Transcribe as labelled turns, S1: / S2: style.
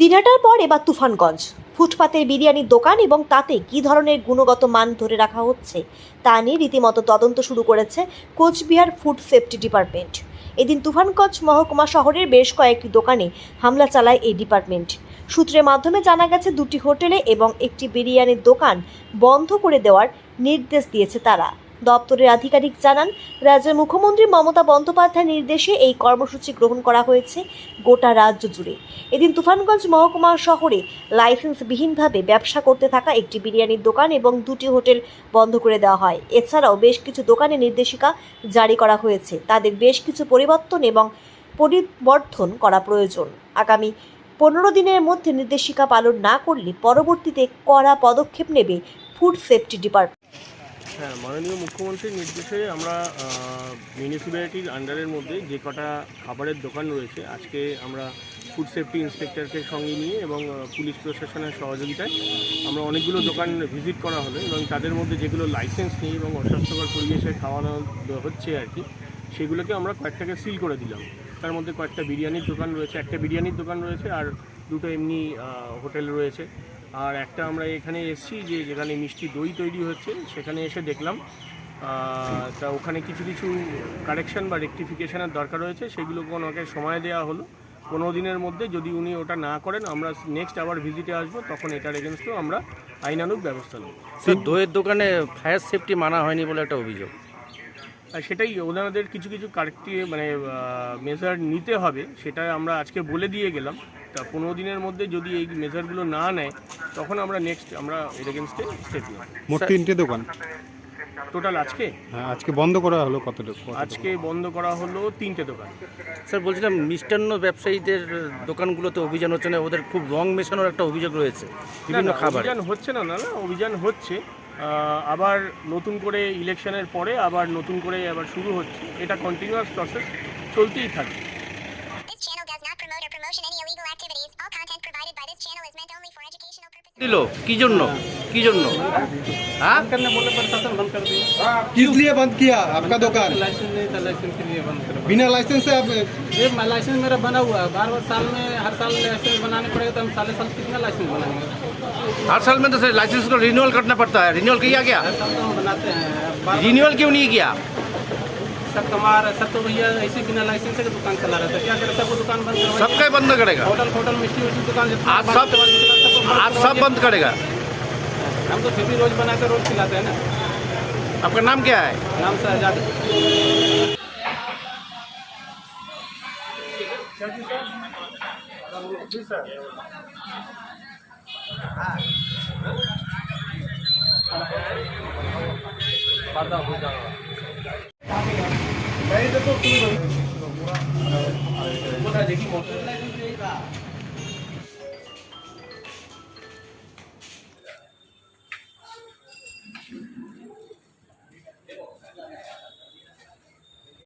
S1: দিনহাটার পর এবার তুফানগঞ্জ। ফুটপাতের বিরিয়ানির দোকান এবং তাতে কী ধরনের গুণগত মান ধরে রাখা হচ্ছে, তা নিয়ে রীতিমতো তদন্ত শুরু করেছে কোচবিহার ফুড সেফটি ডিপার্টমেন্ট। এদিন তুফানগঞ্জ মহকুমা শহরের বেশ কয়েকটি দোকানে হামলা চালায় এই ডিপার্টমেন্ট। সূত্রের মাধ্যমে জানা গেছে, দুটি হোটেলে এবং একটি বিরিয়ানির দোকান বন্ধ করে দেওয়ার নির্দেশ দিয়েছে তারা। দপ্তরের আধিকারিক জানান, রাজ্যের মুখ্যমন্ত্রী মমতা বন্দ্যোপাধ্যায়ের নির্দেশে এই কর্মসূচি গ্রহণ করা হয়েছে গোটা রাজ্য জুড়ে। এদিন তুফানগঞ্জ মহকুমা শহরে লাইসেন্সবিহীনভাবে ব্যবসা করতে থাকা একটি বিরিয়ানির দোকান এবং দুটি হোটেল বন্ধ করে দেওয়া হয়। এছাড়াও বেশ কিছু দোকানে নির্দেশিকা জারি করা হয়েছে। তাদের বেশ কিছু পরিবর্তন এবং পরিবর্ধন করা প্রয়োজন। আগামী পনেরো দিনের মধ্যে নির্দেশিকা পালন না করলে পরবর্তীতে কড়া পদক্ষেপ নেবে ফুড সেফটি ডিপার্টমেন্ট।
S2: হ্যাঁ মাননীয় মুখ্যমন্ত্রীর নির্দেশে আমরা মিউনিসিপ্যালিটির আন্ডারের মধ্যে যে কটা খাবারের দোকান রয়েছে, আজকে আমরা ফুড সেফটি ইন্সপেক্টরকে সঙ্গে নিয়ে এবং পুলিশ প্রশাসনের সহযোগিতায় আমরা অনেকগুলো দোকান ভিজিট করা হলো এবং তাদের মধ্যে যেগুলো লাইসেন্স নেই এবং অস্বাস্থ্যকর পরিবেশে খাওয়ানো হচ্ছে আর কি, সেগুলোকে আমরা কয়েকটাকে সিল করে দিলাম। তার মধ্যে কয়েকটা বিরিয়ানির দোকান রয়েছে, একটা বিরিয়ানির দোকান রয়েছে আর দুটো এমনি হোটেল রয়েছে। আর একটা আমরা এখানে এসেছি যে যেখানে মিষ্টি দই তৈরি হচ্ছে সেখানে এসে দেখলাম। তা ওখানে কিছু কিছু কারেকশন বা রেকটিফিকেশনের দরকার রয়েছে সেগুলোকে ওনাকে সময় দেওয়া হলো। পনেরো দিনের মধ্যে যদি উনি ওটা না করেন আমরা নেক্সট আবার ভিজিটে আসব তখন এটার এগেনস্টেও আমরা আইনানুগ ব্যবস্থা নেব।
S3: স্যার দইয়ের দোকানে ফায়ার সেফটি মানা হয়নি বলে একটা অভিযোগ।
S2: আর সেটাই ওনাদের কিছু কিছু কারেক্টি মানে মেজার নিতে হবে সেটা আমরা আজকে বলে দিয়ে গেলাম। তা পনেরো দিনের মধ্যে যদি এই মেজারগুলো না নেয় তখন আমরা নেক্সট আমরা এর এগেনস্টে স্টেপ নেব
S4: মোট তিনটে দোকান?
S2: টোটাল আজকে?
S4: হ্যাঁ আজকে বন্ধ করা হলো কতটুকু?
S2: আজকে বন্ধ করা হলো তিনটে দোকান।
S3: স্যার বলছিলাম মিষ্টান্ন ব্যবসায়ীদের দোকানগুলোতে অভিযান হচ্ছে না ওদের খুব রং মেশানোর একটা অভিযোগ রয়েছে বিভিন্ন
S2: না, না,
S3: খাবারে।
S2: অভিযান হচ্ছে না না না অভিযান হচ্ছে। আবার নতুন করে ইলেকশনের পরে আবার নতুন করে আবার শুরু হচ্ছে। এটা কন্টিনিউয়াস প্রসেস চলতেই থাকবে।
S3: দিল কি জন্য কি জন্য হ্যাঁ
S5: करने बोले प्रशासन बंद कर दिया
S4: किस लिए बंद किया आपका दुकान
S5: लाइसेंस नहीं था लाइसेंस के लिए बंद कर
S4: बिना लाइसेंस से आप
S5: ये लाइसेंस मेरा बना हुआ है बार बार साल में हर साल लाइसेंस बनाने पड़ेगा तो हम साले साल कितना लाइसेंस बनाएंगे
S3: हर साल में तो सर लाइसेंस को रिन्यूअल करना पड़ता है रिन्यूअल किया क्या
S5: हर साल तो हम बनाते हैं बार-
S3: रिन्यूअल क्यों नहीं किया
S5: सब हमारा सब तो भैया ऐसे बिना लाइसेंस दुकान चला रहा था। क्या करे सबको दुकान बंद
S3: सबका बंद करेगा।
S5: होटल होटल मिस्टी दुकान
S3: सब सब बंद करेगा।
S5: हम तो फिर भी रोज बनाकर रोज खिलाते हैं ना।
S3: आपका नाम क्या है?
S5: नाम शहजाद। सर पर्दा हो जाएगा। मैं इधर तो पूरा मोटा देखी मोटर